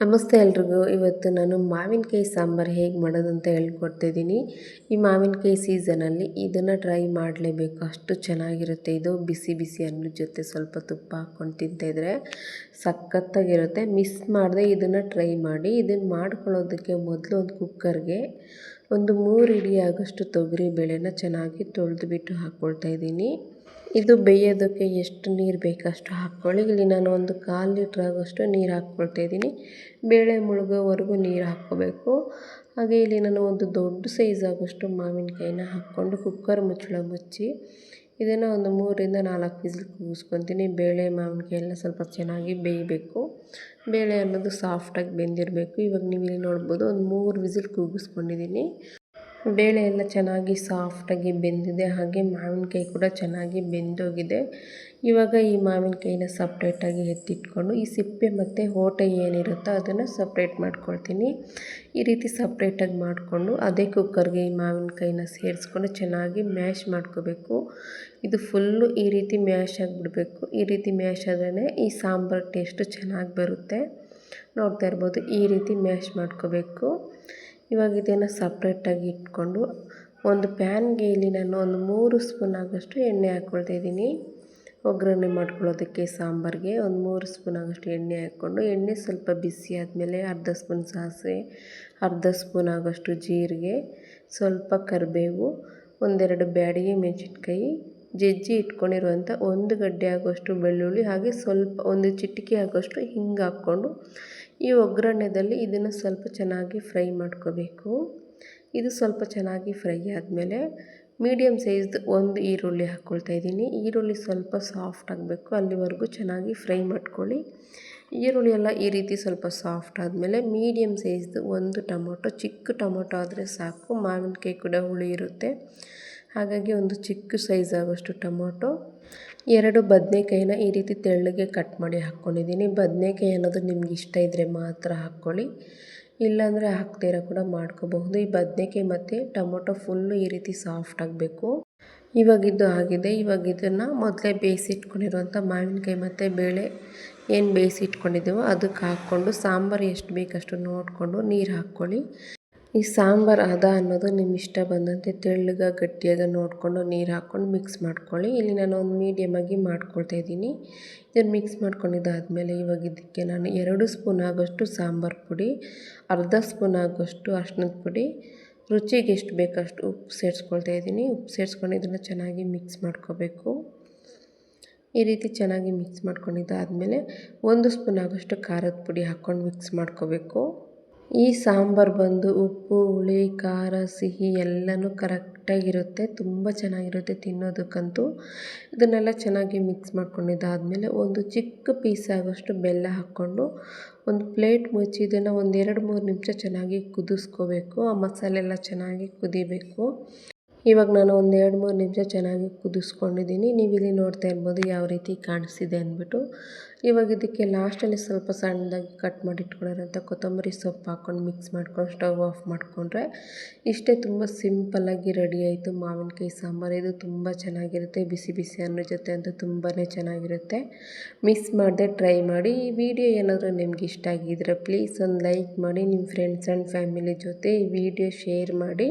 ನಮಸ್ತೆ ಎಲ್ರಿಗೂ. ಇವತ್ತು ನಾನು ಮಾವಿನಕಾಯಿ ಸಾಂಬಾರು ಹೇಗೆ ಮಾಡೋದು ಅಂತ ಹೇಳ್ಕೊಡ್ತಿದ್ದೀನಿ. ಈ ಮಾವಿನಕಾಯಿ ಸೀಸನಲ್ಲಿ ಇದನ್ನು ಟ್ರೈ ಮಾಡಲೇಬೇಕು. ಅಷ್ಟು ಚೆನ್ನಾಗಿರುತ್ತೆ. ಇದು ಬಿಸಿ ಬಿಸಿ ಅನ್ನ ಜೊತೆ ಸ್ವಲ್ಪ ತುಪ್ಪ ಹಾಕ್ಕೊಂಡು ತಿಂತಿದ್ರೆ ಸಖತ್ತಾಗಿರುತ್ತೆ. ಮಿಸ್ ಮಾಡದೆ ಇದನ್ನು ಟ್ರೈ ಮಾಡಿ. ಇದನ್ನು ಮಾಡ್ಕೊಳ್ಳೋದಕ್ಕೆ ಮೊದಲು ಒಂದು ಕುಕ್ಕರ್ಗೆ ಒಂದು ಮೂರು ಇಡಿ ಆಗೋಷ್ಟು ತೊಗರಿ ಬೇಳೆನ ಚೆನ್ನಾಗಿ ತೊಳೆದುಬಿಟ್ಟು ಹಾಕ್ಕೊಳ್ತಾ ಇದ್ದೀನಿ. ಇದು ಬೇಯೋದಕ್ಕೆ ಎಷ್ಟು ನೀರು ಬೇಕೋ ಅಷ್ಟು ಹಾಕ್ಕೊಳ್ಳಿ. ಇಲ್ಲಿ ನಾನು ಒಂದು ಕಾಲು ಲೀಟ್ರ್ ಆಗೋಷ್ಟು ನೀರು ಹಾಕ್ಕೊಳ್ತಾ ಇದ್ದೀನಿ. ಬೇಳೆ ಮುಳುಗೋವರೆಗೂ ನೀರು ಹಾಕ್ಕೋಬೇಕು. ಹಾಗೆ ಇಲ್ಲಿ ನಾನು ಒಂದು ದೊಡ್ಡ ಸೈಜ್ ಆಗೋಷ್ಟು ಮಾವಿನಕಾಯಿನ ಹಾಕ್ಕೊಂಡು ಕುಕ್ಕರ್ ಮುಚ್ಚಳ ಮುಚ್ಚಿ ಇದನ್ನು ಒಂದು ಮೂರರಿಂದ ನಾಲ್ಕು ವಿಸಿಲ್ ಕೂಗಿಸ್ಕೊತೀನಿ. ಬೇಳೆ ಮಾವಿನಕಾಯಿ ಎಲ್ಲ ಸ್ವಲ್ಪ ಚೆನ್ನಾಗಿ ಬೇಯಬೇಕು. ಬೇಳೆ ಅನ್ನೋದು ಸಾಫ್ಟಾಗಿ ಬೆಂದಿರಬೇಕು. ಇವಾಗ ನೀವು ಇಲ್ಲಿ ನೋಡ್ಬೋದು ಒಂದು ಮೂರು ವಿಸಿಲ್ ಕೂಗಿಸ್ಕೊಂಡಿದ್ದೀನಿ. ಬೇಳೆ ಎಲ್ಲ ಚೆನ್ನಾಗಿ ಸಾಫ್ಟಾಗಿ ಬೆಂದಿದೆ, ಹಾಗೆ ಮಾವಿನಕಾಯಿ ಕೂಡ ಚೆನ್ನಾಗಿ ಬೆಂದೋಗಿದೆ. ಇವಾಗ ಈ ಮಾವಿನಕಾಯಿನ ಸಪ್ರೇಟಾಗಿ ಎತ್ತಿಟ್ಕೊಂಡು, ಈ ಸಿಪ್ಪೆ ಮತ್ತು ಓಟೆ ಏನಿರುತ್ತೋ ಅದನ್ನು ಸಪ್ರೇಟ್ ಮಾಡ್ಕೊಳ್ತೀನಿ. ಈ ರೀತಿ ಸಪ್ರೇಟಾಗಿ ಮಾಡಿಕೊಂಡು, ಅದೇ ಕುಕ್ಕರ್ಗೆ ಈ ಮಾವಿನಕಾಯಿನ ಸೇರಿಸ್ಕೊಂಡು ಚೆನ್ನಾಗಿ ಮ್ಯಾಶ್ ಮಾಡ್ಕೋಬೇಕು. ಇದು ಫುಲ್ಲು ಈ ರೀತಿ ಮ್ಯಾಶ್ ಆಗಿಬಿಡಬೇಕು. ಈ ರೀತಿ ಮ್ಯಾಶ್ ಆದ್ರೇ ಈ ಸಾಂಬಾರು ಟೇಸ್ಟು ಚೆನ್ನಾಗಿ ಬರುತ್ತೆ. ನೋಡ್ತಾ ಇರ್ಬೋದು, ಈ ರೀತಿ ಮ್ಯಾಶ್ ಮಾಡ್ಕೋಬೇಕು. ಇವಾಗ ಇದನ್ನು ಸಪ್ರೇಟಾಗಿ ಇಟ್ಕೊಂಡು ಒಂದು ಪ್ಯಾನ್ಗೆ ಇಲ್ಲಿ ನಾನು ಒಂದು ಮೂರು ಸ್ಪೂನ್ ಆಗೋಷ್ಟು ಎಣ್ಣೆ ಹಾಕ್ಕೊಳ್ತಾ ಇದ್ದೀನಿ. ಒಗ್ಗರಣೆ ಮಾಡ್ಕೊಳ್ಳೋದಕ್ಕೆ ಸಾಂಬಾರಿಗೆ ಒಂದು ಮೂರು ಸ್ಪೂನ್ ಆಗೋಷ್ಟು ಎಣ್ಣೆ ಹಾಕ್ಕೊಂಡು ಎಣ್ಣೆ ಸ್ವಲ್ಪ ಬಿಸಿ ಆದಮೇಲೆ ಅರ್ಧ ಸ್ಪೂನ್ ಸಾಸಿವೆ, ಅರ್ಧ ಸ್ಪೂನ್ ಆಗೋಷ್ಟು ಜೀರಿಗೆ, ಸ್ವಲ್ಪ ಕರಿಬೇವು, ಒಂದೆರಡು ಬ್ಯಾಡಿಗೆ ಮೆಣಸಿನ್ಕಾಯಿ ಜಜ್ಜಿ ಇಟ್ಕೊಂಡಿರುವಂಥ ಒಂದು ಗಡ್ಡೆ ಆಗೋಷ್ಟು ಬೆಳ್ಳುಳ್ಳಿ ಹಾಗೆ ಸ್ವಲ್ಪ ಒಂದು ಚಿಟಿಕೆ ಆಗೋಷ್ಟು ಹಿಂಗೆ ಹಾಕ್ಕೊಂಡು ಈ ಒಗ್ಗರಣೆದಲ್ಲಿ ಇದನ್ನು ಸ್ವಲ್ಪ ಚೆನ್ನಾಗಿ ಫ್ರೈ ಮಾಡ್ಕೋಬೇಕು. ಇದು ಸ್ವಲ್ಪ ಚೆನ್ನಾಗಿ ಫ್ರೈ ಆದಮೇಲೆ ಮೀಡಿಯಮ್ ಸೈಜ್ದು ಒಂದು ಈರುಳ್ಳಿ ಹಾಕ್ಕೊಳ್ತಾ ಇದ್ದೀನಿ. ಈರುಳ್ಳಿ ಸ್ವಲ್ಪ ಸಾಫ್ಟ್ ಆಗಬೇಕು. ಅಲ್ಲಿವರೆಗೂ ಚೆನ್ನಾಗಿ ಫ್ರೈ ಮಾಡ್ಕೊಳ್ಳಿ. ಈರುಳ್ಳಿ ಎಲ್ಲ ಈ ರೀತಿ ಸ್ವಲ್ಪ ಸಾಫ್ಟ್ ಆದಮೇಲೆ ಮೀಡಿಯಮ್ ಸೈಜ್ದು ಒಂದು ಟೊಮೊಟೊ ಚಿಕ್ಕ ಟೊಮೊಟೊ ಆದರೆ ಸಾಕು. ಮಾವಿನಕಾಯಿ ಕೂಡ ಹುಳಿ ಇರುತ್ತೆ. ಹಾಗಾಗಿ ಒಂದು ಚಿಕ್ಕ ಸೈಜ್ ಆಗೋಷ್ಟು ಟೊಮೊಟೊ, ಎರಡು ಬದನೇಕಾಯಿನ ಈ ರೀತಿ ತೆಳ್ಳಗೆ ಕಟ್ ಮಾಡಿ ಹಾಕ್ಕೊಂಡಿದ್ದೀನಿ. ಬದನೆಕಾಯಿ ಅನ್ನೋದು ನಿಮ್ಗೆ ಇಷ್ಟ ಇದ್ದರೆ ಮಾತ್ರ ಹಾಕ್ಕೊಳ್ಳಿ. ಇಲ್ಲಾಂದರೆ ಹಾಕ್ದಿರ ಕೂಡ ಮಾಡ್ಕೋಬಹುದು. ಈ ಬದನೆಕಾಯಿ ಮತ್ತು ಟೊಮೊಟೊ ಫುಲ್ಲು ಈ ರೀತಿ ಸಾಫ್ಟ್ ಆಗಬೇಕು. ಇವಾಗಿದ್ದು ಆಗಿದೆ. ಇವಾಗ ಇದನ್ನು ಮೊದಲೇ ಬೇಯಿಸಿಟ್ಕೊಂಡಿರುವಂಥ ಮಾವಿನಕಾಯಿ ಮತ್ತು ಬೇಳೆ ಏನು ಬೇಯಿಸಿಟ್ಕೊಂಡಿದ್ದೀವೋ ಅದಕ್ಕೆ ಹಾಕ್ಕೊಂಡು ಸಾಂಬಾರು ಎಷ್ಟು ಬೇಕಷ್ಟು ನೋಡಿಕೊಂಡು ನೀರು ಹಾಕ್ಕೊಳ್ಳಿ. ಈ ಸಾಂಬಾರು ಅದ ಅನ್ನೋದು ನಿಮ್ಮ ಇಷ್ಟ ಬಂದಂತೆ ತೆಳ್ಳಗೆ, ಗಟ್ಟಿಯಾಗ ನೋಡಿಕೊಂಡು ನೀರು ಹಾಕ್ಕೊಂಡು ಮಿಕ್ಸ್ ಮಾಡ್ಕೊಳ್ಳಿ. ಇಲ್ಲಿ ನಾನು ಒಂದು ಮೀಡಿಯಮಾಗಿ ಮಾಡ್ಕೊಳ್ತಾ ಇದ್ದೀನಿ. ಇದನ್ನು ಮಿಕ್ಸ್ ಮಾಡ್ಕೊಂಡಿದ್ದಾದಮೇಲೆ ಇವಾಗ ಇದಕ್ಕೆ ನಾನು ಎರಡು ಸ್ಪೂನ್ ಆಗೋಷ್ಟು ಸಾಂಬಾರು ಪುಡಿ, ಅರ್ಧ ಸ್ಪೂನ್ ಆಗೋಷ್ಟು ಅರ್ಶಿನದ ಪುಡಿ, ರುಚಿಗೆ ಎಷ್ಟು ಬೇಕಷ್ಟು ಉಪ್ಪು ಸೇರಿಸ್ಕೊಳ್ತಾ ಇದ್ದೀನಿ. ಉಪ್ಪು ಸೇರಿಸ್ಕೊಂಡು ಇದನ್ನು ಚೆನ್ನಾಗಿ ಮಿಕ್ಸ್ ಮಾಡ್ಕೋಬೇಕು. ಈ ರೀತಿ ಚೆನ್ನಾಗಿ ಮಿಕ್ಸ್ ಮಾಡ್ಕೊಂಡಿದ್ದಾದಮೇಲೆ ಒಂದು ಸ್ಪೂನ್ ಆಗೋಷ್ಟು ಖಾರದ ಪುಡಿ ಹಾಕ್ಕೊಂಡು ಮಿಕ್ಸ್ ಮಾಡ್ಕೋಬೇಕು. ಈ ಸಾಂಬಾರು ಬಂದು ಉಪ್ಪು, ಹುಳಿ, ಖಾರ, ಸಿಹಿ ಎಲ್ಲನೂ ಕರೆಕ್ಟಾಗಿರುತ್ತೆ. ತುಂಬ ಚೆನ್ನಾಗಿರುತ್ತೆ ತಿನ್ನೋದಕ್ಕಂತೂ. ಇದನ್ನೆಲ್ಲ ಚೆನ್ನಾಗಿ ಮಿಕ್ಸ್ ಮಾಡ್ಕೊಂಡಿದ್ದಾದಮೇಲೆ ಒಂದು ಚಿಕ್ಕ ಪೀಸ್ ಆಗೋಷ್ಟು ಬೆಲ್ಲ ಹಾಕ್ಕೊಂಡು ಒಂದು ಪ್ಲೇಟ್ ಮುಚ್ಚಿ ಇದನ್ನು ಒಂದು ಎರಡು ಮೂರು ನಿಮಿಷ ಚೆನ್ನಾಗಿ ಕುದಿಸ್ಕೋಬೇಕು. ಆ ಮಸಾಲೆ ಎಲ್ಲ ಚೆನ್ನಾಗಿ ಕುದಿಬೇಕು. ಇವಾಗ ನಾನು ಒಂದು ಎರಡು ಮೂರು ನಿಮಿಷ ಚೆನ್ನಾಗಿ ಕುದಿಸ್ಕೊಂಡಿದ್ದೀನಿ. ನೀವು ಇಲ್ಲಿ ನೋಡ್ತಾ ಇರ್ಬೋದು ಯಾವ ರೀತಿ ಕಾಣಿಸಿದೆ ಅಂದ್ಬಿಟ್ಟು. ಇವಾಗ ಇದಕ್ಕೆ ಲಾಸ್ಟಲ್ಲಿ ಸ್ವಲ್ಪ ಸಣ್ಣದಾಗಿ ಕಟ್ ಮಾಡಿ ಕೊತ್ತಂಬರಿ ಸೊಪ್ಪು ಹಾಕ್ಕೊಂಡು ಮಿಕ್ಸ್ ಮಾಡ್ಕೊಂಡು ಸ್ಟವ್ ಆಫ್ ಮಾಡಿಕೊಂಡ್ರೆ ಇಷ್ಟೇ ತುಂಬ ಸಿಂಪಲ್ಲಾಗಿ ರೆಡಿ ಆಯಿತು. ಮಾವಿನಕಾಯಿ ಸಾಂಬಾರು ಇದು ತುಂಬ ಚೆನ್ನಾಗಿರುತ್ತೆ. ಬಿಸಿ ಬಿಸಿ ಅನ್ನೋ ಜೊತೆ ಅಂತೂ ತುಂಬಾ ಚೆನ್ನಾಗಿರುತ್ತೆ. ಮಿಸ್ ಮಾಡದೆ ಟ್ರೈ ಮಾಡಿ. ಈ ವಿಡಿಯೋ ಏನಾದರೂ ನಿಮ್ಗೆ ಇಷ್ಟ ಆಗಿದ್ರೆ ಪ್ಲೀಸ್ ಒಂದು ಲೈಕ್ ಮಾಡಿ. ನಿಮ್ಮ ಫ್ರೆಂಡ್ಸ್ ಆ್ಯಂಡ್ ಫ್ಯಾಮಿಲಿ ಜೊತೆ ಈ ವಿಡಿಯೋ ಶೇರ್ ಮಾಡಿ.